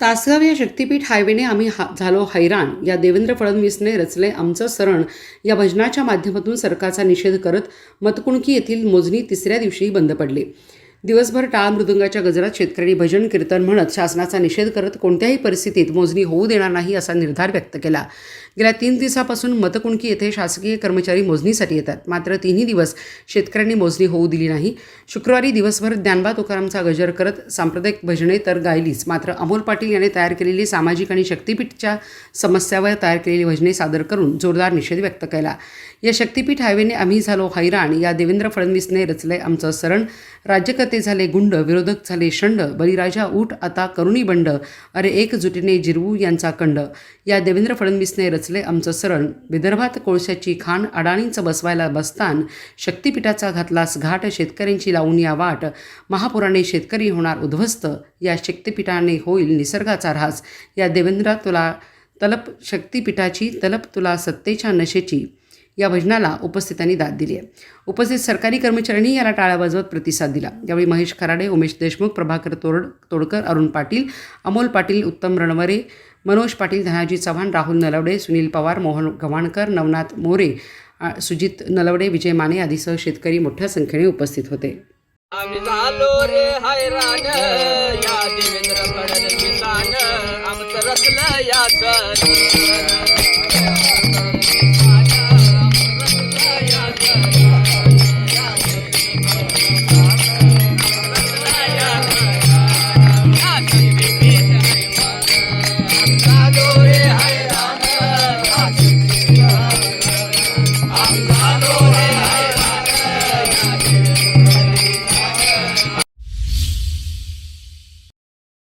तासगाव या शक्तिपीठ हायवेने आम्ही हा झालो हैराण. या देवेंद्र फडणवीसने रचले आमचं सरण या भजनाच्या माध्यमातून सरकारचा निषेध करत मतकुणकी येथील मोजणी तिसऱ्या दिवशीही बंद पडली. दिवसभर टाळ मृदुंगाच्या गजरात शेतकऱ्यांनी भजन कीर्तन म्हणत शासनाचा निषेध करत कोणत्याही परिस्थितीत मोजणी होऊ देणार नाही असा निर्धार व्यक्त केला. गेल्या तीन दिवसापासून मतकुणकी येथे शासकीय कर्मचारी मोजणीसाठी येतात. मात्र तिन्ही दिवस शेतकऱ्यांनी मोजणी होऊ दिली नाही. शुक्रवारी दिवसभर ज्ञानबा तुकारामचा गजर करत सांप्रदायिक भजने तर गायलीच. मात्र अमोल पाटील यांनी तयार केलेली सामाजिक आणि शक्तीपीठच्या समस्यावर तयार केलेली भजने सादर करून जोरदार निषेध व्यक्त केला. या शक्तीपीठ हायवेने आम्ही झालो हैराण. या देवेंद्र फडणवीसने रचले आमचं सरण राज्यकर्ते झाले गुंड विरोधक झाले शंड बळीराजा उठ आता करुणी बंड अरे एकजुटीने जिरवू यांचा कंड. या देवेंद्र फडणवीसने रचले आमचं सरण. विदर्भात कोळशाची खाण अडाणींचं बसवायला बसतान शक्तिपीठाचा घातलास घाट शेतकऱ्यांची लावून या वाट. महापुराने शेतकरी होणार उद्ध्वस्त या शक्तिपीठाने होईल निसर्गाचा ऱ्हास. या देवेंद्र तुला तलप शक्तिपीठाची तलप तुला सत्तेच्या नशेची. या भजनाला उपस्थितांनी दाद दिली आहे. उपस्थित सरकारी कर्मचाऱ्यांनी याला टाळ्या वाजवत प्रतिसाद दिला. यावेळी महेश खराडे उमेश देशमुख प्रभाकर तोरड तोडकर अरुण पाटील अमोल पाटील उत्तम रणवरे मनोज पाटील धनाजी चव्हाण राहुल नलवडे सुनील पवार मोहन गव्हाणकर नवनाथ मोरे सुजित नलवडे विजय माने आदीसह शेतकरी मोठ्या संख्येने उपस्थित होते. आम्ही झालो रे हैराण या Lord.